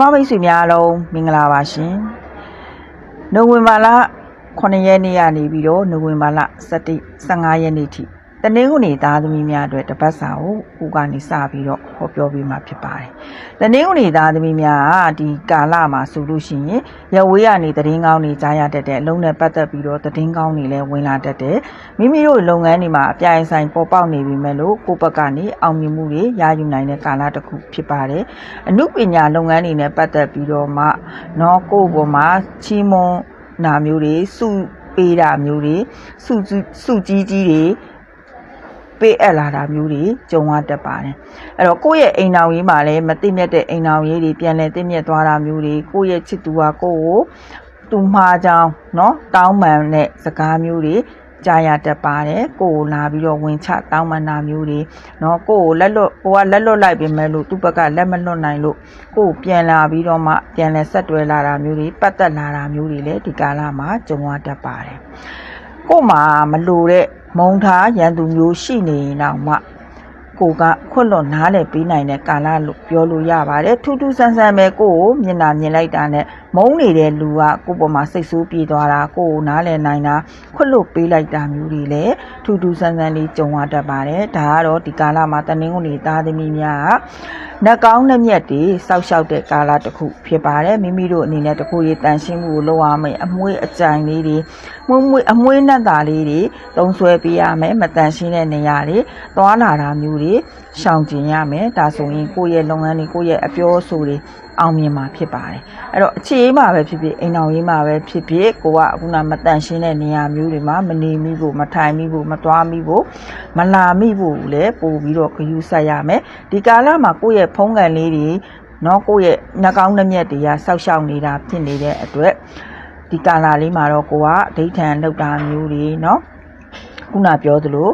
မမိတ်ဆွေများအားလုံးမင်္ဂလာပါရှင်နိုဝင်ဘာလ9ရက်နေ့ကနေပြီးတော့နိုဝင်ဘာလ17 15ရက်နေ့ထိ တနင်္ဂနွေသားသမီးများအတွက်တပတ်စာကိုဦးကနေစပြီးတော့ဟောပြောပေးမှာဖြစ်ပါတယ်။တနင်္ဂနွေသားသမီးများကဒီကာလမှာဆိုလို့ရှိရင်ရဝေးကနေသတင်းကောင်းတွေကြားရတတ်တဲ့အလုံးနဲ့ပတ်သက်ပြီးတော့သတင်းကောင်းတွေလည်းဝင်လာတတ်တယ်။မိမိတို့လုပ်ငန်းတွေမှာအပြိုင်ဆိုင်ပေါ်ပေါက်နေပြီမဲ့လို့ကိုယ့်ဘက်ကနေအောင်မြင်မှုတွေရယူနိုင်တဲ့ကာလတစ်ခုဖြစ်ပါတယ်။အမှုပညာလုပ်ငန်းတွေနဲ့ပတ်သက်ပြီးတော့မှနော်ကိုယ့်ဘောမှာချီးမွမ်းနာမျိုးတွေစုပေးတာမျိုးတွေစုစုကြီးကြီးတွေ ပေးအပ်လာတာမျိုးတွေကြုံရတတ်ပါတယ်အဲ့တော့ကိုယ့်ရဲ့အိမ်တော်ကြီးမှာလည်းမသိမြတ်တဲ့အိမ်တော်ကြီးတွေပြန်လဲသိမြတ်သွားတာမျိုးတွေကိုယ့်ရဲ့ချစ်သူကကိုယ့်ကိုသူမှားကြောင်းเนาะတောင်းပန်တဲ့စကားမျိုးတွေကြာရတတ်ပါတယ်ကိုယ်ကိုလာပြီးတော့ဝင်ချတောင်းပန်တာမျိုးတွေเนาะကိုယ်ကိုလက်လွတ်ကိုကလက်လွတ်လိုက်ပြင်မဲ့လို့သူ့ဘက်ကလက်မလွတ်နိုင်လို့ကိုယ်ပြန်လာပြီးတော့မှပြန်လဲဆက်တွဲလာတာမျိုးတွေပတ်သက်လာတာမျိုးတွေလည်းဒီကာလမှာကြုံရတတ်ပါတယ်ကို့မှာမလိုတဲ့ မုံထားရန်သူမျိုးရှိနေရင်တော့မှကိုကခွတ်လွန်နားလည်ပေးနိုင်တဲ့ကာလလို့ပြောလို့ရပါတယ်ထူးထူးဆန်းဆန်းပဲကိုကိုမျက်နှာမြင်လိုက်တာနဲ့ မုန်းနေတဲ့လူကကိုပေါ်မှာစိတ်ဆိုးပြေသွားတာကိုကိုနားလည်နိုင်တာခွတ်လွတ်ပေးလိုက်တာမျိုးတွေလည်းထူးထူးဆန်းဆန်းလေးကြုံရတတ်ပါတယ်ဒါကတော့ဒီကာလမှာတနင်္ဂနွေသားသမီးများကနှကောင်းနှမျက်တွေစောက်ရှောက်တဲ့ကာလတစ်ခုဖြစ်ပါတယ်မိမိတို့အနေနဲ့တခုရေးတန်ရှင်းမှုကိုလုပ်ရမယ်အမွှေးအကြိုင်လေးတွေမှုမွေးအမွှေးနဲ့တာလေးတွေသုံးဆွဲပေးရမယ်မတန်ရှင်းတဲ့နေရာတွေသွားလာတာမျိုးတွေ ရှောင်ကျင်ရမယ်ဒါဆိုရင်ကိုယ့်ရဲ့လုပ်ငန်းတွေကိုယ့်ရဲ့အပြောအဆိုတွေအောင်မြင်မှာဖြစ်ပါတယ်အဲ့တော့အခြေအေးမှာပဲဖြစ်ဖြစ်အိမ်တော်ရေးမှာပဲဖြစ်ဖြစ်ကိုကခုနမတန်ရှင်းတဲ့နေရာမျိုးတွေမှာမနေမိဖို့မထိုင်မိဖို့မသွားမိဖို့မလာမိဖို့လည်းပို့ပြီးတော့ဂယူဆက်ရမယ်ဒီကာလမှာကိုယ့်ရဲ့ဖုံးကန်လေးတွေနော်ကိုယ့်ရဲ့နှကောင်းနှမျက်တွေကဆောက်ရှောက်နေတာဖြစ်နေတဲ့အတွက်ဒီကာလလေးမှာတော့ကိုကဒိဋ္ဌံလောက်တာမျိုးတွေနော်ခုနပြောသလို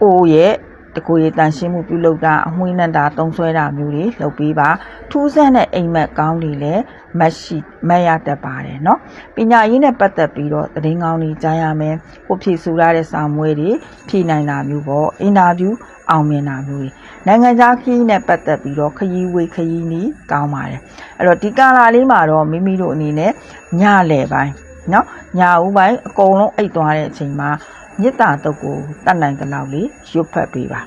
ကိုယ့်ရဲ့ တကူရည်တန်ရှင်းမှုပြုလုပ်တာအမွှေးနဲ့တာတုံးဆွဲတာမျိုးတွေလုပ်ပေးပါထူးဆန်းတဲ့အိမ်မက်ကောင်းတွေလည်းမတ်ရှိမတ်ရတတ်ပါတယ်เนาะပညာရေးနဲ့ပတ်သက်ပြီးတော့သတင်းကောင်းတွေကြားရမယ်ကိုဖြည့်ဆူရတဲ့စာမွေးတွေဖြည့်နိုင်တာမျိုးပေါ့အင်တာဗျူးအောင်မြင်တာမျိုးတွေနိုင်ငံခြားခရီးနဲ့ပတ်သက်ပြီးတော့ခရီးဝေးခရီးနီးကောင်းပါတယ်အဲ့တော့ဒီကာလာလေးမှာတော့မိမိတို့အနေနဲ့ညလယ်ပိုင်းเนาะညဦးပိုင်းအကုန်လုံးအိတ်သွားတဲ့အချိန်မှာ မေတ္တာတုတ်ကိုတတ်နိုင်တဲ့လောက်လေးရွတ်ဖတ်ပေးပါ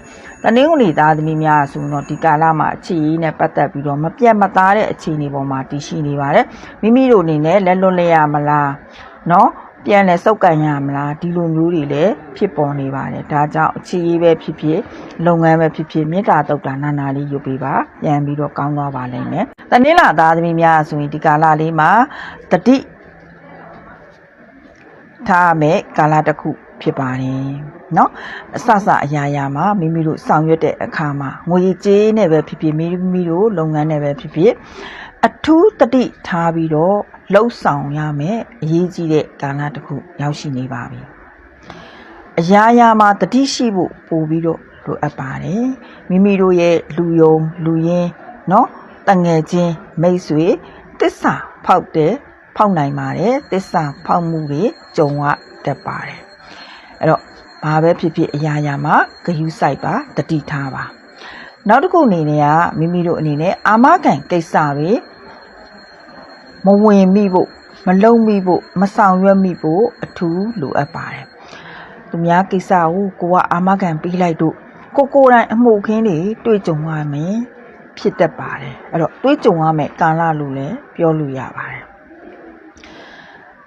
တနင်္ဂနွေသားသမီးများဆိုတော့ဒီကာလမှာအခြေအရေးနဲ့ပတ်သက်ပြီးတော့မပြတ်မသားတဲ့အခြေအနေပေါ်မှာတည်ရှိနေပါတယ်မိမိတို့အနေနဲ့လက်လွတ်လျက်မလားနော်ပြန်လဲစုပ်ကန်ရမလားဒီလိုမျိုးတွေလည်းဖြစ်ပေါ်နေပါတယ်ဒါကြောင့်အခြေရေးပဲဖြစ်ဖြစ်လုပ်ငန်းပဲဖြစ်ဖြစ်မေတ္တာတုတ်တာနာနာလေးယူပေးပါပြန်ပြီးတော့ကောင်းသွားပါလိမ့်မယ်တနင်္လာသားသမီးများဆိုရင်ဒီကာလလေးမှာတတိထားမဲ့ကာလတစ်ခု ဖြစ်ပါတယ်เนาะအဆဆအရာရာမှာမိမိတို့ဆောင်ရွက်တဲ့အခါမှာငွေကြေးနဲ့ပဲဖြစ်ဖြစ်မိမိတို့လုပ်ငန်းနဲ့ပဲဖြစ်ဖြစ်အထူးတတိထားပြီးတော့လှုပ်ဆောင်ရမယ်အရေးကြီးတဲ့ကာလတစ်ခုရောက်ရှိနေပါပြီအရာရာမှာတတိရှိဖို့ပို့ပြီးတော့လိုအပ်ပါတယ်မိမိတို့ရဲ့လူယုံလူရင်းเนาะတငယ်ချင်းမိတ်ဆွေတစ္ဆာဖောက်တဲ့ဖောက်နိုင်ပါတယ်တစ္ဆာဖောက်မှုတွေကြုံရတတ်ပါတယ် အဲ့တော့ဘာပဲဖြစ်ဖြစ်အရာရာမှာဂယုစိုက်ပါတတိထားပါနောက်တစ်ခုအနေနဲ့ကမိမိတို့အနေနဲ့အာမခံကိစ္စတွေမဝင်မိဖို့မလုံမိဖို့မဆောင်ရွက်မိဖို့အထူးလိုအပ်ပါတယ်သူများကိစ္စကိုကိုကအာမခံပေးလိုက်တော့ကိုကိုယ်တိုင်အမှုခင်းတွေတွေ့ကြုံရမယ်ဖြစ်တတ်ပါတယ်အဲ့တော့တွေးကြုံရမယ်ကာလလို့လည်းပြောလို့ရပါတယ်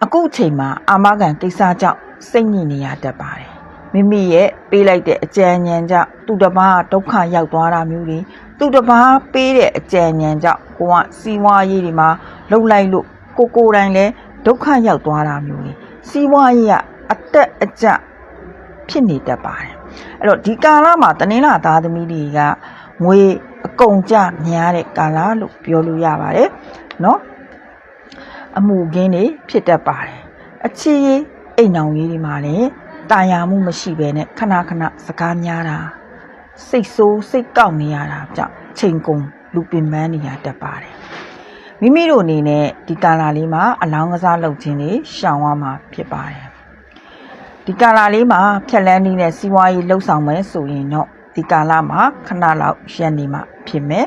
အခုအချိန်မှာအာမခံကိစ္စကြောင့်စိတ်ညစ်နေရတတ်ပါတယ်မိမိရဲ့ပေးလိုက်တဲ့အကြံဉာဏ်ကြောင့်သူတစ်ပါးဒုက္ခရောက်သွားတာမျိုးတွေသူတစ်ပါးပေးတဲ့အကြံဉာဏ်ကြောင့်ကိုကစီးပွားရေးတွေမှာလှုပ်လိုက်လို့ကိုကိုယ်တိုင်လည်းဒုက္ခရောက်သွားတာမျိုးတွေစီးပွားရေးကအတက်အကျဖြစ်နေတတ်ပါတယ်အဲ့တော့ဒီကာလမှာတနင်္လာသားသမီးတွေကငွေအကုန်ကြများတဲ့ကာလလို့ပြောလို့ရပါတယ်เนาะ အမှုခင်းတွေဖြစ်တတ်ပါတယ်အချီးအိမ်အောင်ကြီးတွေမှာလည်းတာယာမှုမရှိဘဲနဲ့ခဏခဏစကားများတာစိတ်ဆိုးစိတ်ကောက်နေရတာကြောင့်ချိန်ကုန်လူပင်ပန်းနေရတတ်ပါတယ်မိမိတို့အနေနဲ့ဒီကာလာလေးမှာအလောင်းကစားလုပ်ခြင်းတွေရှောင်ရမှာဖြစ်ပါတယ်ဒီကာလာလေးမှာဖြက်လန်းနည်းနဲ့စီးပွားရေးလှုပ်ဆောင်မယ်ဆိုရင်တော့ ဒီဒီကာလမှာခဏလောက်ရက်နေမှဖြစ်မယ်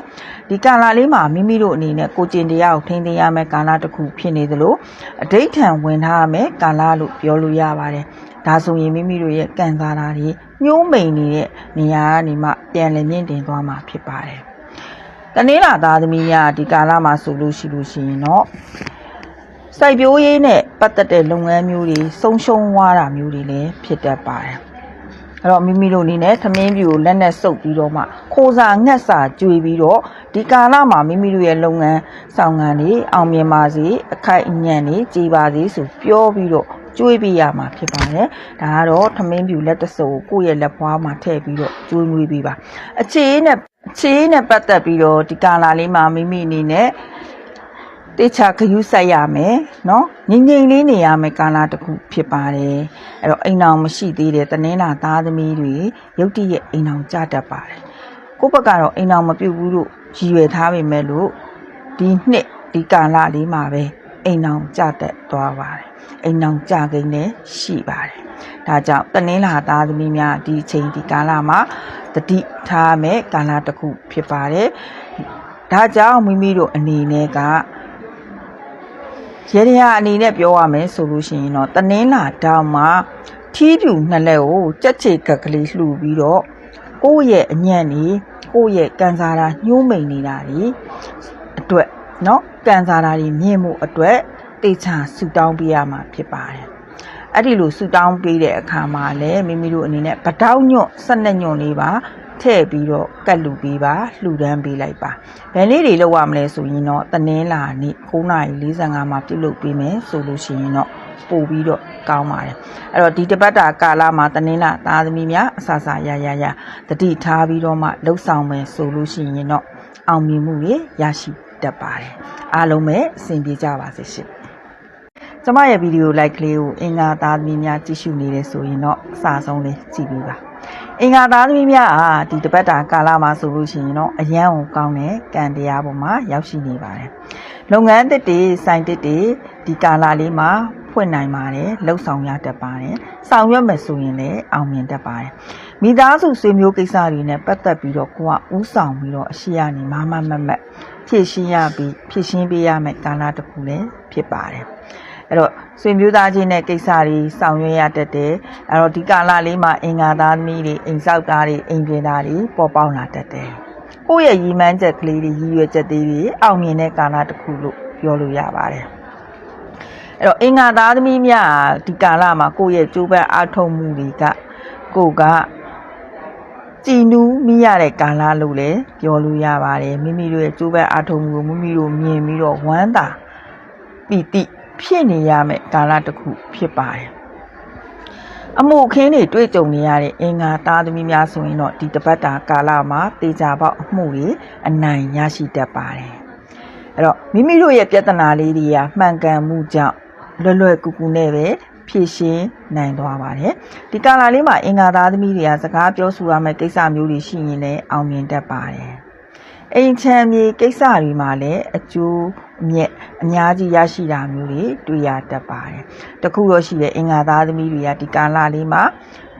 ဒီကာလလေးမှာမိမိတို့အနေနဲ့ကိုကျင်တရားကိုထိန်းသိမ်းရမယ်ကာလတစ်ခုဖြစ်နေသလိုအဋိဋ္ဌံဝင်ထားရမယ်ကာလလို့ပြောလို့ရပါတယ်ဒါဆိုရင်မိမိတို့ရဲ့ကံစားတာတွေညှိုးမိန်နေတဲ့နေရာကနေမှပြန်လည်မြင့်တင်သွားမှာဖြစ်ပါတယ်တနင်္လာသားသမီးများဒီကာလမှာဆိုလို့ရှိလို့ရှိရင်တော့စိုက်ပျိုးရေးနဲ့ပတ်သက်တဲ့လုပ်ငန်းမျိုးတွေဆုံးရှုံးသွားတာမျိုးတွေလည်းဖြစ်တတ်ပါတယ် အဲ့တော့မိမိတို့အနေနဲ့သမင်းပြူကိုလက်နဲ့စုပ်ပြီးတော့မှခိုးစာငှက်စာကြွေပြီးတော့ဒီကာလမှာမိမိတို့ရဲ့လုပ်ငန်းဆောင်ငန်းတွေအောင်မြင်ပါစေအခိုက်အညံ့တွေကြည်ပါစေဆိုပြောပြီးတော့ကျွေးပေးရမှာဖြစ်ပါတယ်ဒါကတော့သမင်းပြူလက်တစုပ်ကိုကိုယ့်ရဲ့လက်ဖွားမှာထည့်ပြီးတော့ကျွေးမွေးပေးပါအခြေနဲ့အခြေနဲ့ပတ်သက်ပြီးတော့ဒီကာလလေးမှာမိမိအနေနဲ့ တေချာခယူးဆက်ရမယ်နော်ငြိမ်ငြိမ်လေးနေရမယ်ကာလတစ်ခုဖြစ်ပါတယ်အဲ့တော့အိမ်အောင်မရှိသေးတဲ့တနင်္လာသားသမီးတွေရုတ်တရက်အိမ်အောင်ကြတတ်ပါတယ်ကိုယ့်ဘက်ကတော့အိမ်အောင်မပြုတ်ဘူးလို့ရည်ရွယ်ထားပေမဲ့လို့ဒီနှစ်ဒီကာလလေးမှာပဲအိမ်အောင်ကြတတ်သွားပါတယ်အိမ်အောင်ကြခင်နဲ့ရှိပါတယ်ဒါကြောင့်တနင်္လာသားသမီးများဒီချိန်ဒီကာလမှာတတိထားမယ်ကာလတစ်ခုဖြစ်ပါတယ်ဒါကြောင့်မိမိတို့အနေနဲ့က ရေရအနေနဲ့ပြောရမယ်ဆိုလို့ရှိရင်တော့တနင်းလာတောင်မှာထီးပြူနှစ်လက်ကိုကြက်ချေကက်ကလေးလှူပြီးတော့ကိုယ့်ရဲ့အညံ့နေကိုယ့်ရဲ့ကန်စားတာညှိုးမိန်နေတာတွေအတွက်เนาะကန်စားတာတွေမြင်မှုအတွက်တေချာဆူတောင်းပေးရမှာဖြစ်ပါတယ်အဲ့ဒီလိုဆူတောင်းပေးတဲ့အခါမှာလည်းမိမိတို့အနေနဲ့ဗတောက်ညွတ်၁၂ညွတ်လေးပါ ထည့်ပြီးတော့ကတ်လူပေးပါလှူဒန်းပေးလိုက်ပါဘယ်လေးတွေလောက်ရမလဲဆိုရင်တော့တနင်္လာနေ့9:45မှာပြုလုပ်ပေးမယ်ဆိုလို့ရှိရင်တော့ပို့ပြီးတော့ကောင်းပါတယ်အဲ့တော့ဒီတပတ်တာကာလမှာတနင်္လာသားသမီးများအဆအဆရရရတတိထားပြီးတော့မှလှုပ်ဆောင်မယ်ဆိုလို့ရှိရင်တော့အောင်မြင်မှုတွေရရှိတတ်ပါတယ်အားလုံးပဲအဆင်ပြေကြပါစေရှင်ကျမရဲ့ဗီဒီယိုလိုက်ကလေးကိုအင်္ဂါသားသမီးများကြည့်ရှုနေတယ်ဆိုရင်တော့အစာဆုံးလေးကြည့်ပေးပါ အင်္ဂါသားသမီးများအားဒီတပတ်တာကာလမှာဆိုလို့ရှိရင်တော့အရန်ကိုကောင်းတဲ့ကံတရားပေါ်မှာရောက်ရှိနေပါတယ်။လုပ်ငန်းတစ်တွေစိုင်တစ်တွေဒီကာလလေးမှာဖွင့်နိုင်ပါတယ်လှုပ်ဆောင်ရတတ်ပါတယ်။ဆောင်ရွက်မယ်ဆိုရင်လည်းအောင်မြင်တတ်ပါတယ်။မိသားစုဆွေမျိုးကိစ္စတွေနဲ့ပတ်သက်ပြီးတော့ကိုကဥဆောင်ပြီးတော့အရှိရနေမမမတ်မတ်ဖြည့်ရှင်းရပြီးဖြည့်ရှင်းပေးရမယ့်ကာလတစ်ခုလည်းဖြစ်ပါတယ်။ အဲ့တော့ဆွေမျိုးသားချင်းနဲ့ကိစ္စတွေဆောင်ရွက်ရတတ်တယ်အဲ့တော့ဒီကာလလေးမှာအင်္ဂါသားသမီးတွေအိမ်ဆောက်သားတွေအိမ်ပြင်သားတွေပေါ်ပေါက်လာတတ်တယ်ကိုယ့်ရဲ့ရည်မှန်းချက်ကလေးတွေရည်ရွယ်ချက်တွေအောင်မြင်တဲ့ကာလတစ်ခုလို့ပြောလို့ရပါတယ်အဲ့တော့အင်္ဂါသားသမီးများဒီကာလမှာကိုယ့်ရဲ့ကြိုးပမ်းအားထုတ်မှုတွေကကိုယ်ကကြည်နူးမိရတဲ့ကာလလို့လည်းပြောလို့ရပါတယ်မိမိတို့ရဲ့ကြိုးပမ်းအားထုတ်မှုကိုမိမိတို့မြင်ပြီးတော့ဝမ်းသာပီတိ ဖြစ်နေရမယ့်ကာလတစ်ခုဖြစ်ပါတယ်အမှုခင်းတွေတွေ့ကြုံနေရတဲ့အင်္ဂါသားသမီးများဆိုရင်တော့ဒီတပတ်တာကာလမှာတေချာပေါက်အမှုတွေအနိုင်ရရှိတတ်ပါတယ်အဲ့တော့မိမိတို့ရဲ့ပြဿနာလေးတွေကမှန်ကန်မှုကြောင့်လွယ်လွယ်ကူကူနဲ့ပဲဖြည့်ရှင်းနိုင်သွားပါတယ်ဒီကာလလေးမှာအင်္ဂါသားသမီးတွေကစကားပြောဆိုရမယ့်ကိစ္စမျိုးတွေရှိရင်လည်းအောင်မြင်တတ်ပါတယ် အိမ်ချမ်းမြေကိစ္စတွေမှာလည်းအကျိုးအမြတ်အများကြီးရရှိတာမျိုးတွေတွေ့ရတတ်ပါတယ်။တခုတော့ရှိတဲ့အင်္ဂါသားသမီးတွေကဒီကာလလေးမှာ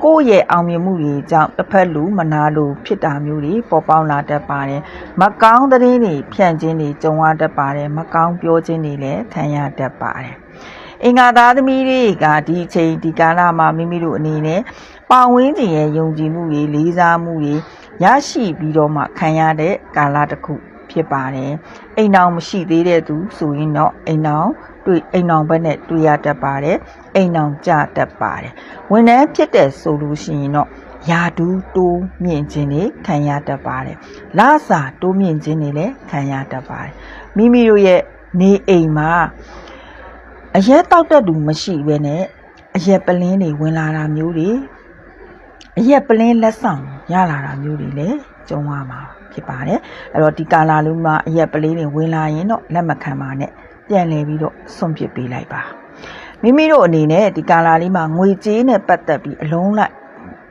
ကိုယ့်ရဲ့အောင်မြင်မှုတွေကြောင့်တစ်ဖက်လူမနာလိုဖြစ်တာမျိုးတွေပေါ်ပေါက်လာတတ်ပါတယ်။မကောင်းသတင်းတွေဖြန့်ခြင်းတွေကြုံရတတ်ပါတယ်။မကောင်းပြောခြင်းတွေလည်းခံရတတ်ပါတယ်။အင်္ဂါသားသမီးတွေကဒီအချိန်ဒီကာလမှာမိမိတို့အနေနဲ့ပဝင်းကျင်ရဲ့ယုံကြည်မှုတွေလေးစားမှုတွေ ရရှိပြီးတော့မှခံရတဲ့ကာလတစ်ခုဖြစ်ပါတယ်။အိမ်အောင်မရှိသေးတဲ့သူဆိုရင်တော့အိမ်အောင်တွေ့အိမ်အောင်ဘက်နဲ့တွေ့ရတတ်ပါတယ်။အိမ်အောင်ကြတတ်ပါတယ်။ဝန်ထမ်းဖြစ်တဲ့ဆိုလို့ရှိရင်တော့ယာဒူးတိုးမြင့်ခြင်းတွေခံရတတ်ပါတယ်။လစာတိုးမြင့်ခြင်းတွေလည်းခံရတတ်ပါတယ်။မိမိတို့ရဲ့နေအိမ်မှာအရက်တောက်တဲ့သူမရှိဘဲနဲ့အရက်ပလင်းတွေဝင်လာတာမျိုးတွေ အရက်ပလင်းလက်ဆောင်ရလာတာမျိုးတွေလည်းကြုံရမှာဖြစ်ပါတယ်အဲ့တော့ဒီကာလာလုံးမှာအရက်ပလင်းတွေဝင်လာရင်တော့လက်မခံပါနဲ့ပြန်လည်ပြီးတော့ဆွန့်ပစ်ပေးလိုက်ပါမိမိတို့အနေနဲ့ဒီကာလာလေးမှာငွေကြေးနဲ့ပတ်သက်ပြီးအလုံးလိုက်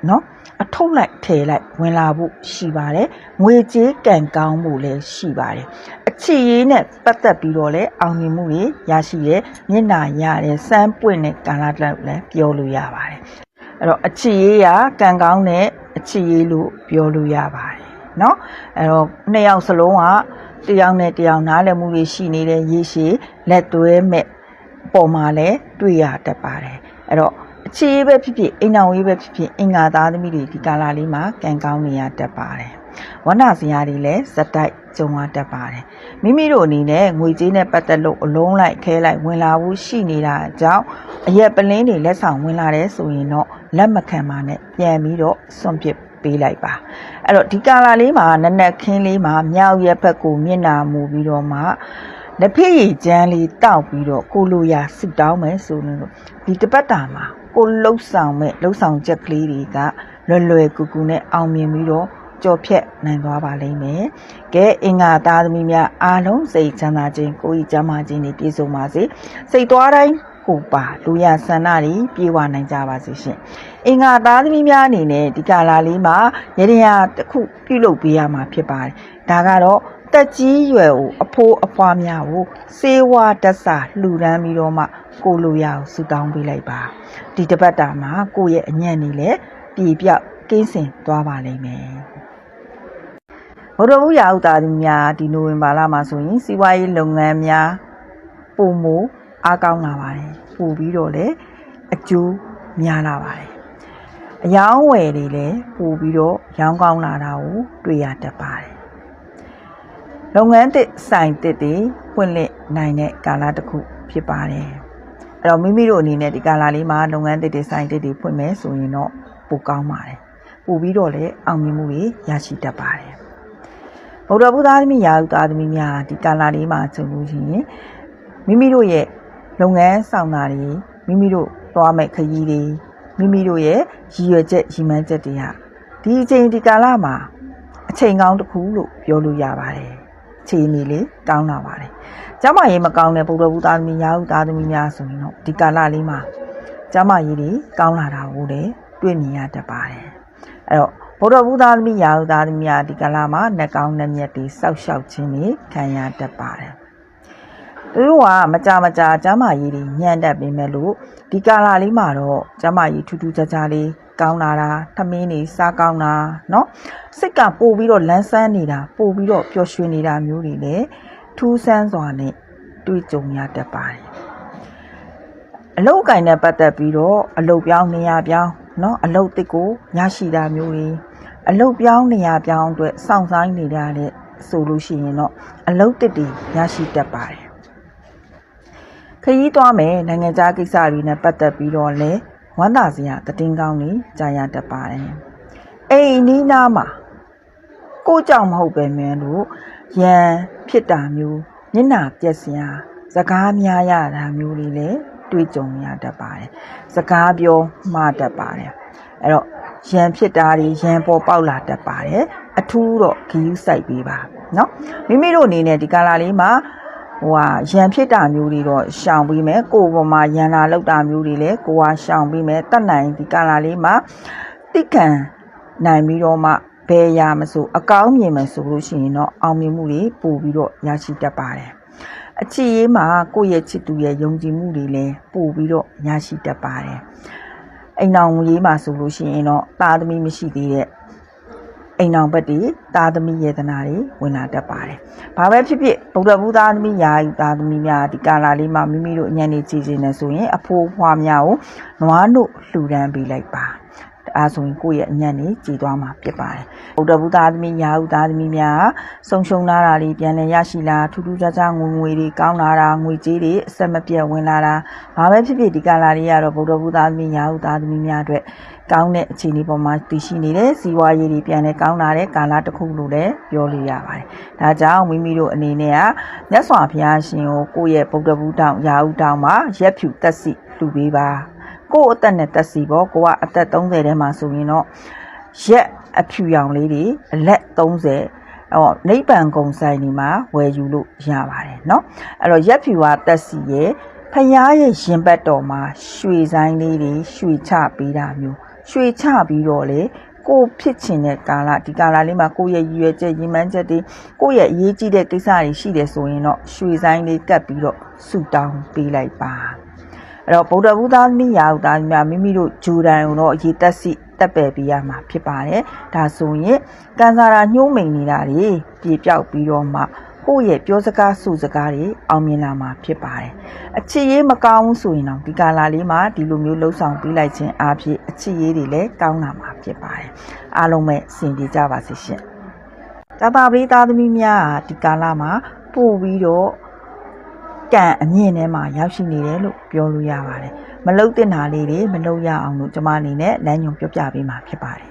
နော်အထုတ်လိုက်ထည့်လိုက်ဝင်လာဖို့ရှိပါတယ်ငွေကြေးကံကောင်းဖို့လည်းရှိပါတယ်အချစ်ရေးနဲ့ပတ်သက်ပြီးတော့လည်းအောင်မြင်မှုတွေရရှိတယ်မျက်နာရတယ်စမ်းပွင့်တဲ့ကာလတစ်လည်းပြောလို့ရပါတယ် အဲ့တော့အချစ်ရေးကကံကောင်းတဲ့အချစ်ရေးလို့ပြောလို့ရပါတယ်เนาะအဲ့တော့နှစ်ယောက်စလုံးကတယောက်နဲ့တယောက်နားလည်မှုတွေရှိနေတဲ့ရေရှည်လက်သွဲမဲ့ပုံမှာလည်းတွေ့ရတတ်ပါတယ်အဲ့တော့အချစ်ရေးပဲဖြစ်ဖြစ်အိမ်အောင်ရေးပဲဖြစ်ဖြစ်အင်္ဂါသားသမီးတွေဒီကာလလေးမှာကံကောင်းနေရတတ်ပါတယ်ဝဏစရာတွေလည်းစက်တိုက်ကြုံရတတ်ပါတယ်မိမိတို့အနေနဲ့ငွေကြေးနဲ့ပတ်သက်လို့အလုံးလိုက်ခဲလိုက်ဝင်လာဖို့ရှိနေတာကြောင့်အရက်ပလင်းတွေလက်ဆောင်ဝင်လာတယ်ဆိုရင်တော့ လက်မခံပါနဲ့ပြန်ပြီးတော့စွန့်ပစ်ပေးလိုက်ပါအဲ့တော့ဒီကာလာလေးမှာနက်နက်ခင်းလေးမှာမြောက်ရက်ဘက်ကိုမျက်နာမူပြီးတော့မှလက်ဖေးရည်ကျန်းလေးတောက်ပြီးတော့ကိုလိုရာဆူတောင်းမယ်ဆိုလို့ဒီတပတ်တာမှာကိုလှုပ်ဆောင်မဲ့လှုပ်ဆောင်ချက်ကလေးတွေကလွယ်လွယ်ကူကူနဲ့အောင်မြင်ပြီးတော့ကြော်ဖြတ်နိုင်သွားပါလိမ့်မယ်။ကဲအင်္ဂါသားသမီးများအားလုံးစိတ်ချမ်းသာခြင်းကိုယ်ဤကျမ်းမာခြင်းတွေပြည့်စုံပါစေ။စိတ်သွားတိုင်း ကိုပါလူရဆန္ဒတွေပြေဝနိုင်ကြပါစေရှင်။အင်္ဂါသားသမီးများအနေနဲ့ဒီကာလာလေးမှာရတရာတစ်ခုပြုလုပ်ပေးရမှာဖြစ်ပါတယ်။ဒါကတော့တက်ကြီးရွယ်ကိုအဖိုးအဖွားများကိုစေဝါတက်စာလှူဒန်းပြီးတော့မှကိုလိုရအောင်ဆူတောင်းပေးလိုက်ပါဒီတပတ်တာမှာကိုရဲ့အညံ့နေလေပြေပြောက်ကင်းစင်သွားပါလိမ့်မယ်ဘုဒ္ဓဘုရားဥတာသမီးများဒီနိုဝင်ဘာလမှာဆိုရင်စီးပွားရေးလုပ်ငန်းများပုံမူ အားကောင်းလာပါတယ်ပို့ပြီးတော့လည်းအကျိုးများလာပါတယ်အယောင်းဝယ်တွေလည်းပို့ပြီးတော့ရောင်းကောင်းလာတာကိုတွေ့ရတတ်ပါတယ်လုပ်ငန်းတစ်ဆိုင်တစ်တွေဖွင့်လှစ်နိုင်တဲ့ကာလတစ်ခုဖြစ်ပါတယ်အဲ့တော့မိမိတို့အနေနဲ့ဒီကာလလေးမှာလုပ်ငန်းတစ်တွေဆိုင်တစ်တွေဖွင့်မယ်ဆိုရင်တော့ပိုကောင်းပါတယ်ပို့ပြီးတော့လည်းအောင်မြင်မှုတွေရရှိတတ်ပါတယ်ဗုဒ္ဓဘုရားသမီးရာဟုသားသမီးများဒီကာလလေးမှာဆိုလို့ရှိရင်မိမိတို့ရဲ့ လုပ်ငန်းဆောင်တာတွေမိမိတို့သွားမဲ့ခရီးတွေမိမိတို့ရဲ့ရည်ရွယ်ချက်ရည်မှန်းချက်တွေဟာဒီအချိန်ဒီကာလမှာအချိန်ကောင်းတစ်ခုလို့ပြောလို့ရပါတယ်ခြေအနေလေးကောင်းလာပါတယ်။ကျမရေးမကောင်းတဲ့ပုဂ္ဂိုလ်ဘူးသားသမီးညာဦးသားသမီးများဆိုရင်တော့ဒီကာလလေးမှာကျမရေးတွေကောင်းလာတာကိုလည်းတွေ့မြင်ရတတ်ပါတယ်။အဲ့တော့ဘုရားဘူးသားသမီးညာဦးသားသမီးများဒီကာလမှာနှကောင်းနှမျက်တွေစောက်ရှောက်ခြင်းတွေခံရတတ်ပါတယ်။ သူတို့ကမကြမကြကျမရေးတွေညံ့တတ်ပေမဲ့လို့ဒီကာလလေးမှာတော့ကျမရေးထူးထူးခြားခြားလေးကောင်းလာတာထမင်းတွေစားကောင်းတာเนาะစိတ်ကပို့ပြီးတော့လန်းဆန်းနေတာပို့ပြီးတော့ပျော်ရွှင်နေတာမျိုးတွေလည်းထူးဆန်းစွာနဲ့တွေ့ကြုံရတတ်ပါတယ်အလုတ်ကင်နဲ့ပတ်သက်ပြီးတော့အလုတ်ပြောင်းနေရပြောင်းเนาะအလုတ်တစ်ကိုရရှိတာမျိုးတွေအလုတ်ပြောင်းနေရပြောင်းအတွက်စောင့်ဆိုင်နေတာတဲ့ဆိုလို့ရှိရင်တော့အလုတ်တစ်တွေရရှိတတ်ပါတယ် ခရီးသွားမယ်နိုင်ငံခြားကိစ္စတွေနဲ့ပတ်သက်ပြီးတော့လည်းဝမ်းသာစရာတည်င်းကောင်းနေကြာရတတ်ပါတယ်။အိမ်နီးနားမှာကိုကြောင့်မဟုတ်ပဲမင်းတို့ရန်ဖြစ်တာမျိုးမျက်နာပြက်စရာစကားများရတာမျိုးတွေလည်းတွေ့ကြုံရတတ်ပါတယ်။စကားပြောမှားတတ်ပါတယ်။အဲ့တော့ရန်ဖြစ်တာတွေရန်ပေါ်ပေါက်လာတတ်ပါတယ်။အထူးတော့ဂီးစိုက်ပေးပါနော်။မိမိတို့အနေနဲ့ဒီကာလာလေးမှာ ဟိုဟာရန်ဖြစ်တာမျိုးတွေတော့ရှောင်ပြီးမယ်ကိုယ်ပေါ်မှာရန်လာလောက်တာမျိုးတွေလည်းကိုကရှောင်ပြီးမယ်တတ်နိုင်ဒီကာလာလေးမှာတိခံနိုင်ပြီးတော့မှဘယ်ရာမဆိုအကောင်းမြင်မယ်ဆိုလို့ရှိရင်တော့အောင်မြင်မှုတွေပို့ပြီးတော့ရရှိတတ်ပါတယ်အချစ်ရေးမှာကိုယ့်ရဲ့ချစ်သူရဲ့ယုံကြည်မှုတွေလည်းပို့ပြီးတော့ရရှိတတ်ပါတယ်အိမ်အောင်ရေးမှာဆိုလို့ရှိရင်တော့သားသမီးမရှိသေးတဲ့ အိမ်အောင်ဘက်တွေသားသမီးယေတနာတွေဝင်လာတတ်ပါတယ်။ဘာပဲဖြစ်ဖြစ်ဗုဒ္ဓဘုရားသမီးယာယီသားသမီးများဒီကာလာလေးမှာမိမိတို့အညံ့နေကြည်စင်နေဆိုရင်အဖိုးဖွားများကိုနွားတို့လှူဒန်းပေးလိုက်ပါ။ အဲဆိုရင်ကိုယ့်ရဲ့အညံ့နေကြည်သွားမှာဖြစ်ပါတယ်။ဗုဒ္ဓဘုရားသမီးယာယီသားသမီးများဆုံရှုံလာတာတွေပြန်လည်ရရှိလာထူးထူးခြားခြားငွေငွေတွေကောင်းလာတာငွေကြေးတွေအဆက်မပြတ်ဝင်လာတာဘာပဲဖြစ်ဖြစ်ဒီကာလာလေးကတော့ဗုဒ္ဓဘုရားသမီးယာယီသားသမီးများအတွက်ကောင်းတဲ့အခြေအနေပေါ်မှာတည်ရှိနေတဲ့စီးပွားရေးတွေပြန်လဲကောင်းလာတဲ့ကာလတစ်ခုလို့လည်းပြောလို့ရပါတယ်။ဒါကြောင့်မိမိတို့အနေနဲ့ကမြတ်စွာဘုရားရှင်ကိုကိုယ့်ရဲ့ဗုဒ္ဓဘူးတောင်ရာဟုတောင်မှာရက်ဖြူတက်စီလှူပေးပါ။ ကိုယ့်အသက်နဲ့တက်စီပေါ့ကိုကအသက်30ထဲမှာဆိုရင်တော့ရက်အဖြူရောင်လေးတွေအလက်30အော်နိဗ္ဗာန်ကုံဆိုင်ဒီမှာဝယ်ယူလို့ရပါတယ်เนาะအဲ့တော့ရက်ဖြူကတက်စီရဲ့ဖရားရဲ့ရင်ဘတ်တော်မှာရွှေဆိုင်လေးတွေရွှေချပေးတာမျိုးရွှေချပြီးတော့လေကိုဖြစ်ချင်တဲ့ကာလဒီကာလလေးမှာကိုရဲ့ရည်ရွယ်ချက်ရည်မှန်းချက်တွေကိုရဲ့အရေးကြီးတဲ့ကိစ္စတွေရှိတယ်ဆိုရင်တော့ရွှေဆိုင်လေးကတ်ပြီးတော့ဆူတောင်းပေးလိုက်ပါ အဲ့တော့ဗုဒ္ဓဘုသားသမီးရာဟုသားသမီးများမိမိတို့ဂျူဒန်ကိုတော့ရေတက်စီတက်ပယ်ပေးရမှာဖြစ်ပါတယ်ဒါဆိုရင်ကန်စာရာညှိုးမိန်နေတာတွေပြေပြောက်ပြီးတော့မှကိုယ့်ရဲ့ပြောစကားဆိုစကားတွေအောင်မြင်လာမှာဖြစ်ပါတယ်အချစ်ရေးမကောင်းဘူးဆိုရင်တော့ဒီကာလာလေးမှာဒီလိုမျိုးလှုပ်ဆောင်ပေးလိုက်ခြင်းအဖြစ်အချစ်ရေးတွေလည်းကောင်းလာမှာဖြစ်ပါတယ်အားလုံးပဲစင်ပြေကြပါစေရှင်တာတာပရိသားသမီးများဟာဒီကာလမှာပို့ပြီးတော့ ကံအမြင့်ထဲမှာရောက်ရှိနေတယ်လို့ပြောလို့ရပါတယ်မလုတ်တင်တာလေးတွေမလုတ်ရအောင်လို့ကျွန်မအနေနဲ့လမ်းညွှန်ပြောပြပေးမှာဖြစ်ပါတယ်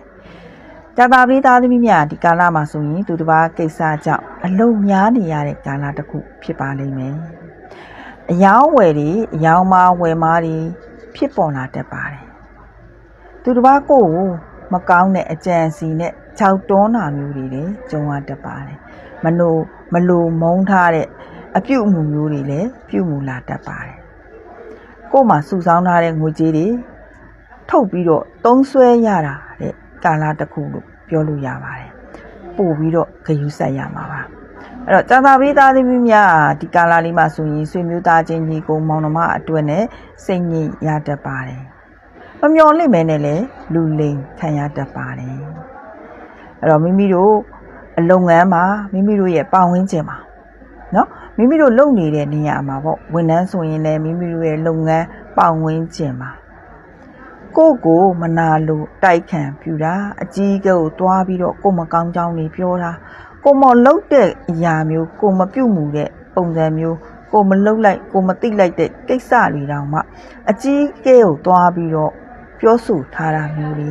တာတာပရိသားသမီးများဒီကာလမှာဆိုရင်သူတစ်ပါးကိစ္စကြောင့်အလုံများနေရတဲ့ကာလတစ်ခုဖြစ်ပါလိမ့်မယ်အယောင်းဝယ်တွေအယောင်းမားဝယ်မားတွေဖြစ်ပေါ်လာတတ်ပါတယ်သူတစ်ပါးကိုယ်ကိုမကောင်းတဲ့အကြံစီနဲ့ခြောက်တွန်းတာမျိုးတွေလည်းကြုံရတတ်ပါတယ်မလို့မလို့မုန်းထားတဲ့ အပြုတ်အမူမျိုးတွေလည်းပြုတ်မူလာတတ်ပါတယ်ကို့မှာစုဆောင်းထားတဲ့ငွေကြေးတွေထုတ်ပြီးတော့သုံးဆွဲရတာတဲ့ကာလတစ်ခုလို့ပြောလို့ရပါတယ်ပို့ပြီးတော့ဂယူဆက်ရမှာပါအဲ့တော့ကြာသာပေးသားသမီးများဒီကာလလေးမှာဆိုရင်ဆွေမျိုးသားချင်းညီကိုမောင်နှမအတွက်နဲ့စိတ်ညစ်ရတတ်ပါတယ်မမျော်လင့်မဲနဲ့လည်းလူလိမ်ခံရတတ်ပါတယ်အဲ့တော့မိမိတို့အလုပ်ငန်းမှာမိမိတို့ရဲ့ပတ်ဝန်းကျင်မှာနော် မိမိတို့လုပ်နေတဲ့နေရာမှာပေါ့ဝန်ထမ်းဆိုရင်လည်းမိမိတို့ရဲ့လုပ်ငန်းပတ်ဝန်းကျင်မှာကိုယ့်ကိုမနာလို့တိုက်ခံပြူတာအကြီးအကဲကိုတွားပြီးတော့ကိုယ်မကောင်းကြောင်းနေပြောတာကိုမလုတ်တဲ့အရာမျိုးကိုမပြုတ်မှုတဲ့ပုံစံမျိုးကိုမလုတ်လိုက်ကိုမသိလိုက်တဲ့ကိစ္စတွေတောင်မှအကြီးအကဲကိုတွားပြီးတော့ပြောဆိုထားတာမျိုးတွေ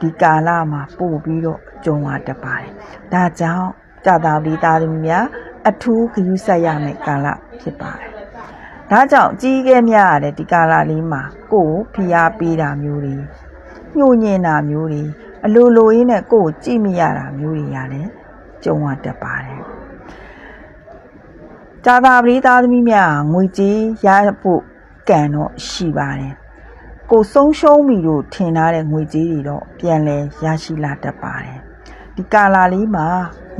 ဒီကာလမှာပို့ပြီးတော့ကြုံရတတ်ပါတယ်ဒါကြောင့်ကြာတာပရိသားသမီးများ အထူးဂရုစိုက်ရမယ့်ကာလဖြစ်ပါတယ်။ဒါကြောင့်အကြီးအကဲများရတဲ့ဒီကာလလေးမှာကိုယ်ကိုဖိအားပေးတာမျိုးတွေညှို့ညင်တာမျိုးတွေအလိုလိုရင်းနဲ့ကိုယ်ကိုကြည့်မရတာမျိုးတွေရတယ်ကြုံရတတ်ပါတယ်။ကြာတာပရိသားသမီးများငွေကြေးရဖို့ကံတော့ရှိပါတယ်။ကိုယ်ဆုံးရှုံးပြီလို့ထင်ထားတဲ့ငွေကြေးတွေတော့ပြန်လဲရရှိလာတတ်ပါတယ်။ ဒီကာလာလေးမှာ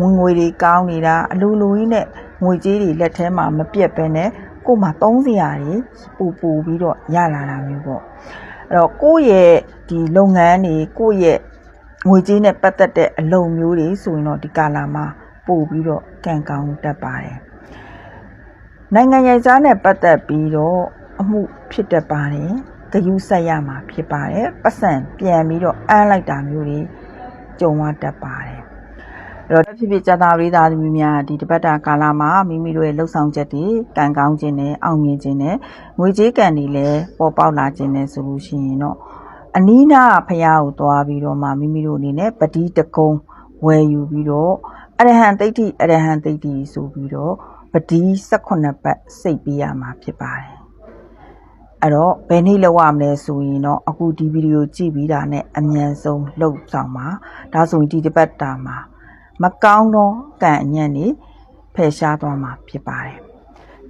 ဝင်ငွေတွေကောင်းနေတာအလိုလိုရင်းနဲ့ငွေကြေးတွေလက်ထဲမှာမပြတ်ပဲနဲ့ကို့မှာသုံးစရာတွေပူပူပြီးတော့ရလာတာမျိုးပေါ့အဲ့တော့ကိုယ့်ရဲ့ဒီလုပ်ငန်းတွေကိုယ့်ရဲ့ငွေကြေးနဲ့ပတ်သက်တဲ့အလုပ်မျိုးတွေဆိုရင်တော့ဒီကာလာမှာပို့ပြီးတော့ကံကောင်းတတ်ပါတယ်နိုင်ငံရေးစားနဲ့ပတ်သက်ပြီးတော့အမှုဖြစ်တတ်ပါတယ်ဂယုဆက်ရမှာဖြစ်ပါတယ်ပတ်စံပြန်ပြီးတော့အမ်းလိုက်တာမျိုးတွေ ကြုံရတတ်ပါတယ်အဲ့တော့ဖြစ်ဖြစ်ကြာတာလေးသားသမီးများဒီတပတ်တာကာလမှာမိမိတို့ရဲ့လှုပ်ဆောင်ချက်တွေကံကောင်းခြင်းနဲ့အောင်မြင်ခြင်းနဲ့ငွေကြေးကံတွေလည်းပေါ်ပေါက်လာခြင်းနဲ့ဆိုလို့ရှိရင်တော့အနီးနားဖះကိုသွားပြီးတော့မှမိမိတို့အနေနဲ့ပတိတကုံဝယ်ယူပြီးတော့အရဟံတိဋ္ဌိအရဟံတိဋ္ဌိဆိုပြီးတော့ပတိ18ပတ်စိတ်ပေးရမှာဖြစ်ပါတယ် အဲ့တော့ဘယ်နည်းလောက်ရမလဲဆိုရင်တော့အခုဒီဗီဒီယိုကြည့်ပြီးတာနဲ့အမြန်ဆုံးလှုပ်ဆောင်ပါဒါဆိုရင်ဒီတစ်ပတ်တာမှာမကောင်းသောကံအညံ့နေဖယ်ရှားသွားမှာဖြစ်ပါတယ်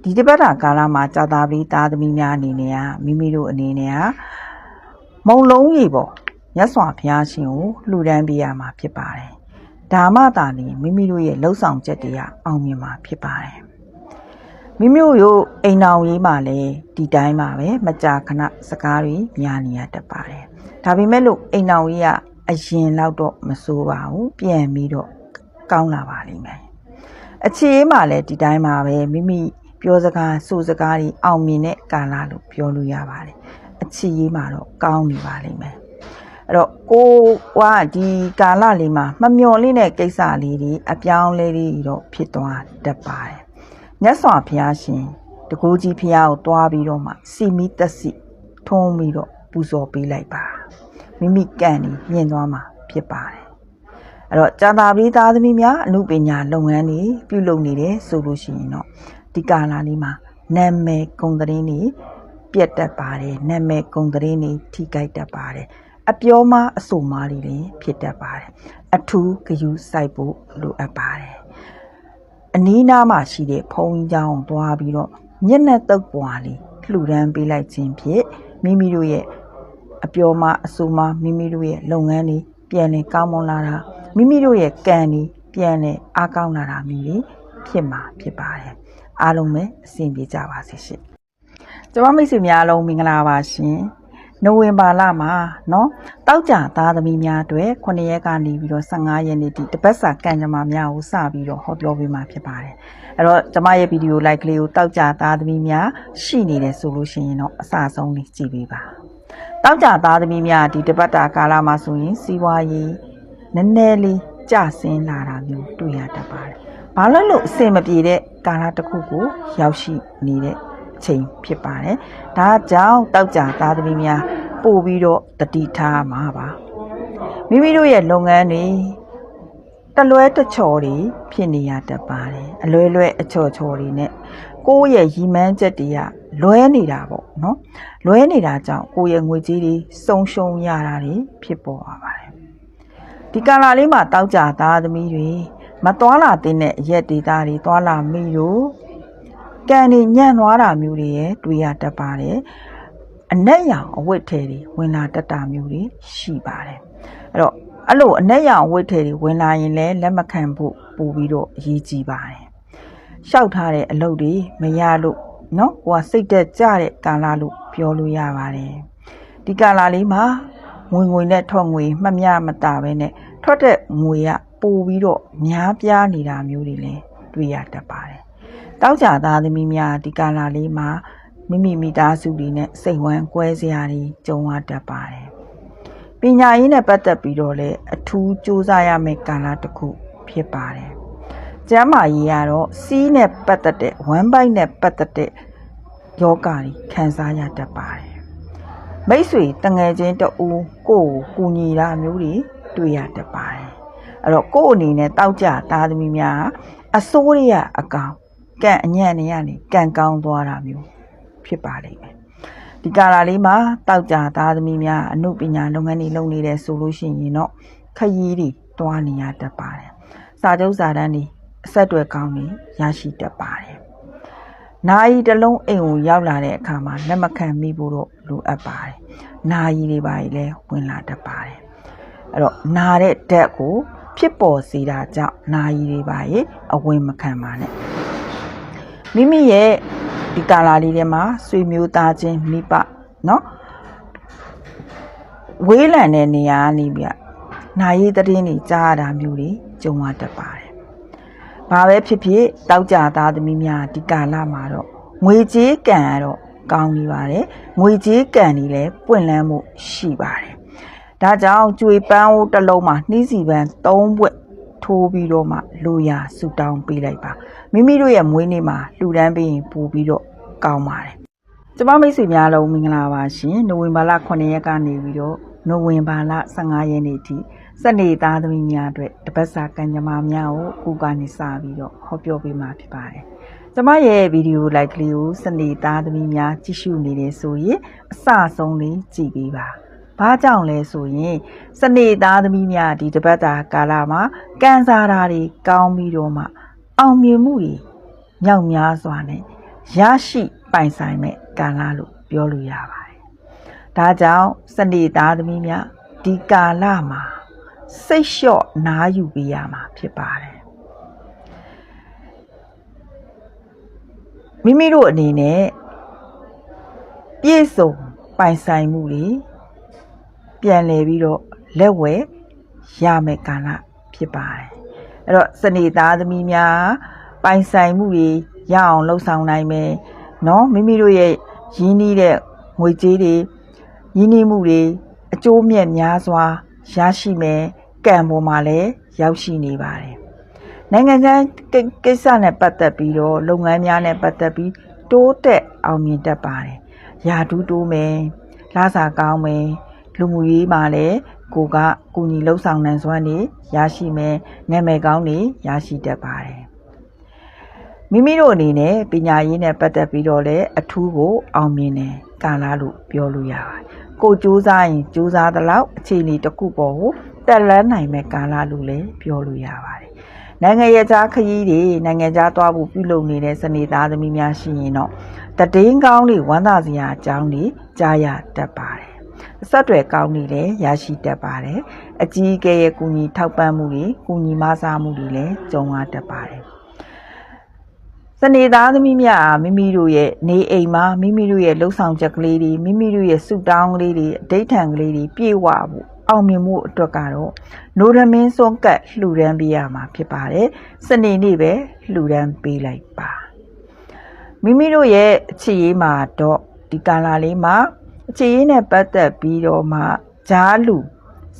ဒီတစ်ပတ်တာကာလမှာကြာတာပရိသားသမီးများအနေနဲ့ကမိမိတို့အနေနဲ့ကမုံလုံးကြီးပေါ့မြတ်စွာဘုရားရှင်ကိုလှူဒန်းပေးရမှာဖြစ်ပါတယ်ဒါမှသာလျှင်မိမိတို့ရဲ့လှုပ်ဆောင်ချက်တွေကအောင်မြင်မှာဖြစ်ပါတယ် မိမိတို့ရဲ့အိမ်တော်ရေးမှာလည်းဒီတိုင်းပါပဲမကြာခဏစကားတွေများနေရတတ်ပါတယ်ဒါပေမဲ့လို့အိမ်တော်ကြီးကအရင်လောက်တော့မစိုးပါဘူးပြန်ပြီးတော့ကောင်းလာပါလိမ့်မယ်အခြေအေးမှာလည်းဒီတိုင်းပါပဲမိမိပြောစကားဆိုစကားတွေအောင်မြင်တဲ့ကာလလို့ပြောလို့ရပါတယ်အခြေအေးမှာတော့ကောင်းနေပါလိမ့်မယ်အဲ့တော့ကိုကဒီကာလလေးမှာမမျော်လင့်တဲ့ကိစ္စလေးတွေအပြောင်းလဲတွေတော့ဖြစ်သွားတတ်ပါတယ် မြတ်စွာဘုရားရှင်တကူကြီးဘုရားကိုတွားပြီးတော့မှစီမီတက်စီထုံးပြီးတော့ပူဇော်ပေးလိုက်ပါမိမိကံနေမြင်သွားမှာဖြစ်ပါတယ်အဲ့တော့ကြာတာပရိသားသမီးများအမှုပညာလုပ်ငန်းတွေပြုလုပ်နေတယ်ဆိုလို့ရှိရင်တော့ဒီကာလလေးမှာနာမည်ဂုဏ်သတင်းတွေပြတ်တတ်ပါတယ်နာမည်ဂုဏ်သတင်းတွေထိကြိုက်တတ်ပါတယ်အပြောမအဆိုမတွေလည်းဖြစ်တတ်ပါတယ်အထူးဂယုစိုက်ဖို့လိုအပ်ပါတယ် အနီးနားမှာရှိတဲ့ဖုံးကြီးကျောင်းကိုသွားပြီးတော့မျက်နှာတုပ်ပွားလေးလှူဒန်းပေးလိုက်ခြင်းဖြင့်မိမိတို့ရဲ့အပြောမအဆိုမမိမိတို့ရဲ့လုပ်ငန်းတွေပြန်လည်ကောင်းမွန်လာတာမိမိတို့ရဲ့ကံတွေပြန်လည်အားကောင်းလာတာမျိုးတွေဖြစ်မှာဖြစ်ပါတယ်အားလုံးပဲအဆင်ပြေကြပါစေရှင်ကျမမိတ်ဆွေများအားလုံးမင်္ဂလာပါရှင် နိုဝင်ဘာလမှာเนาะတောက်ကြသားသမီးများအတွက်9ရက်ကနေပြီးတော့15ရက်နေ့ထိတပတ်စာကံကြမ္မာများကိုစပြီးတော့ဟောပြောပေးမှာဖြစ်ပါတယ်အဲ့တော့ကျမရဲ့ဗီဒီယိုလိုက်ကလေးကိုတောက်ကြသားသမီးများရှိနေတယ်ဆိုလို့ရှိရင်တော့အစအဆုံးလေးကြည့်ပေးပါတောက်ကြသားသမီးများဒီတပတ်တာကာလမှာဆိုရင်စီးပွားရေးနည်းနည်းလေးကျဆင်းလာတာမျိုးတွေ့ရတတ်ပါတယ်ဘာလို့လို့အဆင်မပြေတဲ့ကာလတစ်ခုကိုရောက်ရှိနေတဲ့ ချိန်ဖြစ်ပါတယ်။ဒါကြောင့်တောက်ကြသားသမီးများပို့ပြီးတော့တတိထားမှာပါ။မိမိတို့ရဲ့လုပ်ငန်းတွေတလွဲတချော်တွေဖြစ်နေရတတ်ပါတယ်။အလွဲလွဲအချော်ချော်တွေနဲ့ကိုယ့်ရဲ့ရီမန်းချက်တွေကလွဲနေတာပေါ့နော်။လွဲနေတာကြောင့်ကိုယ့်ရဲ့ငွေကြေးတွေစုံရှုံရတာတွေဖြစ်ပေါ်ပါပါတယ်။ဒီကာလလေးမှာတောက်ကြသားသမီးတွေမသွားလာတဲ့အရက်ဒေတာတွေသွားလာမိလို့ ကံနေညံ့သွားတာမျိုးတွေရဲ့တွေ့ရတတ်ပါတယ်အနက်ရောင်အဝတ်ထည်တွေဝင်လာတတ်တာမျိုးတွေရှိပါတယ်အဲ့တော့အဲ့လိုအနက်ရောင်အဝတ်ထည်တွေဝင်လာရင်လည်းလက်မခံဖို့ပို့ပြီးတော့အရေးကြီးပါတယ်ရှောက်ထားတဲ့အလုပ်တွေမရလို့เนาะဟိုကစိတ်သက်ကြတဲ့ကာလလို့ပြောလို့ရပါတယ်ဒီကာလလေးမှာငွေငွေနဲ့ထွက်ငွေမှတ်မြမတာပဲနဲ့ထွက်တဲ့ငွေကပို့ပြီးတော့များပြားနေတာမျိုးတွေလည်းတွေ့ရတတ်ပါတယ် တောက်ကြသားသမီးများဒီကာလာလေးမှာမိမိမိသားစုတွေနဲ့စိတ်ဝမ်းကွဲစရာတွေကြုံရတတ်ပါတယ်။ပညာရေးနဲ့ပတ်သက်ပြီးတော့လည်းအထူးစူးစမ်းရမယ့်ကာလတစ်ခုဖြစ်ပါတယ်။ကျမ်းမာရေးကတော့စီးနဲ့ပတ်သက်တဲ့ဝမ်းပိုက်နဲ့ပတ်သက်တဲ့ယောဂါတွေခံစားရတတ်ပါတယ်။မိတ်ဆွေတငယ်ချင်းတဦးကိုယ်ကိုကူညီတာမျိုးတွေတွေ့ရတတ်ပါတယ်။အဲ့တော့ကိုယ့်အနေနဲ့တောက်ကြသားသမီးများအစိုးရအကောင် ကန့်အညံ့နေရနေကန့်ကောင်းသွားတာမျိုးဖြစ်ပါလိမ့်မယ်ဒီကာလာလေးမှာတောက်ကြသားသမီးများအမှုပညာလုပ်ငန်းတွေလုပ်နေတယ်ဆိုလို့ရှိရင်တော့ခရီးတွေတွားနေရတတ်ပါတယ်စာချုပ်စာတမ်းတွေအဆက်တွေကောင်းနေရရှိတတ်ပါတယ်နာယီတစ်လုံးအိမ်ကိုရောက်လာတဲ့အခါမှာလက်မခံမိဖို့တော့လိုအပ်ပါတယ်နာယီတွေပါလေဝင်လာတတ်ပါတယ်အဲ့တော့နာတဲ့ဓာတ်ကို ဖြစ်ပေါ်စေတာကြောင့်နာယီတွေပါရေအဝင်မခံပါနဲ့ မိမိရဲ့ဒီကာလာလေးထဲမှာဆွေမျိုးသားချင်းမိပเนาะဝေးလံတဲ့နေရာကနေပြနာရီသတင်းတွေကြားရတာမျိုးတွေကြုံရတတ်ပါတယ်။ဘာပဲဖြစ်ဖြစ်တောက်ကြသားသမီးများဒီကာလမှာတော့ငွေကြေးကံကတော့ကောင်းနေပါတယ်။ငွေကြေးကံတွေလည်းပွင့်လန်းမှုရှိပါတယ်။ဒါကြောင့်ကြွေပန်းအိုးတစ်လုံးမှာနှီးစီပန်း၃ဘွက် ထိုးပြီးတော့မှလူရဆူတောင်းပေးလိုက်ပါမိမိတို့ရဲ့မွေးနေ့မှာလှူဒန်းပေးရင်ပို့ပြီးတော့ကောင်းပါတယ်ကျမမိတ်ဆွေများလုံးမင်္ဂလာပါရှင်နိုဝင်ဘာလ9ရက်ကနေပြီးတော့နိုဝင်ဘာလ15ရက်နေ့ထိစနေသားသမီးများအတွက်တပတ်စာကံကြမ္မာများကိုအခုကနေစပြီးတော့ဟောပြောပေးမှာဖြစ်ပါတယ်ကျမရဲ့ဗီဒီယိုလိုက်ကလေးကိုစနေသားသမီးများကြည့်ရှုနေတယ်ဆိုရင်အစဆုံးလေးကြည့်ပေးပါ ဘာကြောင့်လဲဆိုရင်စနေသားသမီးများဒီတပတ်တာကာလမှာကံစားတာတွေကောင်းပြီးတော့မှအောင်မြင်မှုတွေမြောက်များစွာနဲ့ရရှိပိုင်ဆိုင်မဲ့ကာလလို့ပြောလို့ရပါတယ်။ဒါကြောင့်စနေသားသမီးများဒီကာလမှာစိတ်လျှော့နားယူပေးရမှာဖြစ်ပါတယ်။မိမိတို့အနေနဲ့ပြည့်စုံပိုင်ဆိုင်မှုတွေ ပြန်လည်ပြီးတော့လက်ဝဲရမယ်ကာလဖြစ်ပါတယ်အဲ့တော့စနေသားသမီးများပိုင်ဆိုင်မှုတွေရအောင်လှုပ်ဆောင်နိုင်မယ်เนาะမိမိတို့ရဲ့ရင်းနှီးတဲ့ငွေကြေးတွေရင်းနှီးမှုတွေအကျိုးမြတ်များစွာရရှိမယ်ကံပေါ်မှာလည်းရောက်ရှိနေပါတယ်နိုင်ငံခြားကိစ္စနဲ့ပတ်သက်ပြီးတော့လုပ်ငန်းများနဲ့ပတ်သက်ပြီးတိုးတက်အောင်မြင်တတ်ပါတယ်ယာဒူးတိုးမယ်လာစာကောင်းမယ် လူမှုရေးမှာလည်းကိုကကူညီလှုပ်ဆောင်နိုင်စွမ်းနေရရှိမယ်နာမည်ကောင်းနေရရှိတတ်ပါတယ်မိမိတို့အနေနဲ့ပညာရေးနဲ့ပတ်သက်ပြီးတော့လည်းအထူးကိုအောင်မြင်တယ်ကာလာလို့ပြောလို့ရပါတယ်ကိုစူးစမ်းရင်စူးစမ်းသလောက်အခြေအနေတစ်ခုပေါ်ကိုတက်လန်းနိုင်မဲ့ကာလလို့လည်းပြောလို့ရပါတယ်နိုင်ငံရဲ့ကြားခရီးတွေနိုင်ငံခြားသွားဖို့ပြုလုပ်နေတဲ့စနေသားသမီးများရှိရင်တော့တည်င်းကောင်းလေးဝမ်းသာစရာအကြောင်းတွေကြားရတတ်ပါတယ် အဆက်တွေကောင်းနေလည်းရရှိတတ်ပါတယ်အကြီးအကဲရဲ့ကူညီထောက်ပံ့မှုတွေကူညီမဆားမှုတွေလည်းကြုံရတတ်ပါတယ်စနေသားသမီးများအားမိမိတို့ရဲ့နေအိမ်မှာမိမိတို့ရဲ့လှုပ်ဆောင်ချက်ကလေးတွေမိမိတို့ရဲ့ဆူတောင်းကလေးတွေအဋိဌံကလေးတွေပြေဝဖို့အောင်မြင်မှုအတွက်ကတော့နိုရမင်းစွန်ကတ်လှူဒန်းပေးရမှာဖြစ်ပါတယ်စနေနေ့ပဲလှူဒန်းပေးလိုက်ပါမိမိတို့ရဲ့အခြေရေးမှာတော့ဒီကာလာလေးမှာ အခြေရေးနဲ့ပတ်သက်ပြီးတော့မှဂျားလူ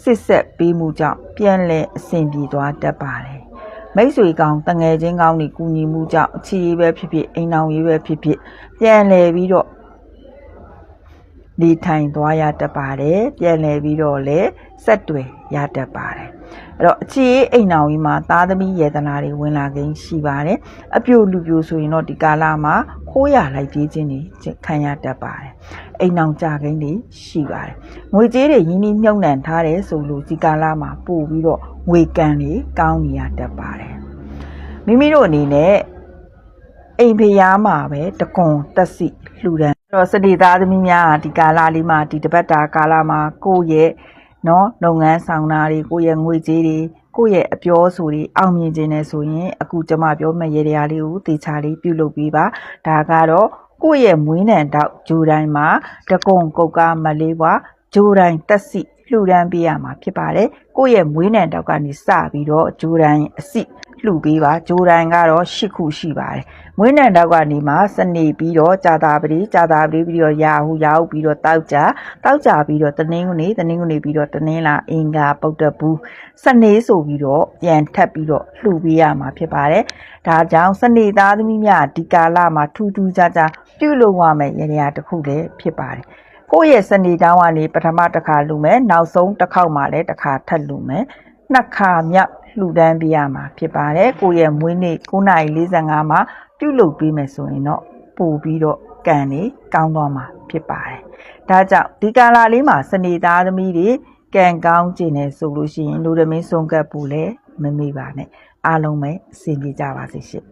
စစ်ဆက်ပေးမှုကြောင့်ပြန်လည်အဆင်ပြေသွားတတ်ပါတယ်မိတ်ဆွေကောင်းတငယ်ချင်းကောင်းတွေကူညီမှုကြောင့်အခြေရေးပဲဖြစ်ဖြစ်အိမ်အောင်ရေးပဲဖြစ်ဖြစ်ပြန်လည်ပြီးတော့နေထိုင်သွားရတတ်ပါတယ်ပြန်လည်ပြီးတော့လည်းဆက်တွယ်ရတတ်ပါတယ်အဲ့တော့အခြေရေးအိမ်အောင်ရေးမှာသားသမီးယေတနာတွေဝင်လာခြင်းရှိပါတယ်အပြိုလူပြိုဆိုရင်တော့ဒီကာလမှာ ခိုးရလိုက်ပြေးခြင်းတွေခံရတတ်ပါတယ်အိမ်အောင်ကြခြင်းတွေရှိပါတယ်ငွေကြေးတွေရင်းနှီးမြှုပ်နှံထားတယ်ဆိုလို့ဒီကာလမှာပို့ပြီးတော့ငွေကံတွေကောင်းနေရတတ်ပါတယ်မိမိတို့အနေနဲ့အိမ်ဖျားမှာပဲတကွန်တက်စီလှူဒန်းအဲ့တော့စနေသားသမီးများကဒီကာလလေးမှာဒီတပတ်တာကာလမှာကိုယ့်ရဲ့နော်လုပ်ငန်းဆောင်တာတွေကိုယ့်ရဲ့ငွေကြေးတွေ ကိုယ့်ရဲ့အပြောဆိုတွေအောင်မြင်ခြင်းနဲ့ဆိုရင်အခုကျွန်မပြောမယ့်ရေတရားလေးကိုတေချာလေးပြုလုပ်ပြီးပါဒါကတော့ကိုယ့်ရဲ့မွေးနံတော့ဂျိုတိုင်းမှာတကွန်ကုတ်ကားမလေးပွားဂျိုတိုင်းတက်စီလှူဒန်းပေးရမှာဖြစ်ပါတယ်ကိုယ့်ရဲ့မွေးနံတော့ကနေစပြီးတော့ဂျိုတိုင်းအစီလှူပေးပါဂျိုတိုင်းကတော့၈ခုရှိပါတယ်မွေးနံတော့ကနေမှစနေပြီးတော့ကြာတာပတိကြာတာပတိပြီးတော့ရာဟုရာဟုပြီးတော့တောက်ကြတောက်ကြပြီးတော့တနင်္ဂနွေတနင်္ဂနွေပြီးတော့တနင်္လာအင်္ဂါပုဒ္ဓဘူးစနေဆိုပြီးတော့ပြန်ထပ်ပြီးတော့လှူပေးရမှာဖြစ်ပါတယ်ဒါကြောင့်စနေသားသမီးများဒီကာလမှာထူးထူးခြားခြားပြုလုပ်ရမယ့်ရည်ရည်တစ်ခုလည်းဖြစ်ပါတယ်ကိုယ့်ရဲ့စနေတောင်းကနေပထမတစ်ခါလူမယ်နောက်ဆုံးတစ်ခေါက်မှလည်းတစ်ခါထပ်လူမယ်နှစ်ခါမြောက် လှူဒန်းပေးရမှာဖြစ်ပါတယ်ကိုယ့်ရဲ့မွေးနေ့9:45မှာပြုလုပ်ပေးမယ်ဆိုရင်တော့ပို့ပြီးတော့ကံနေကောင်းသွားမှာဖြစ်ပါတယ်ဒါကြောင့်ဒီကာလာလေးမှာစနေသားသမီးတွေကံကောင်းခြင်းနဲ့ဆိုလို့ရှိရင်လူသမင်းဆုံးကပ်ဖို့လည်းမမေ့ပါနဲ့အားလုံးပဲအဆင်ပြေကြပါစေရှင်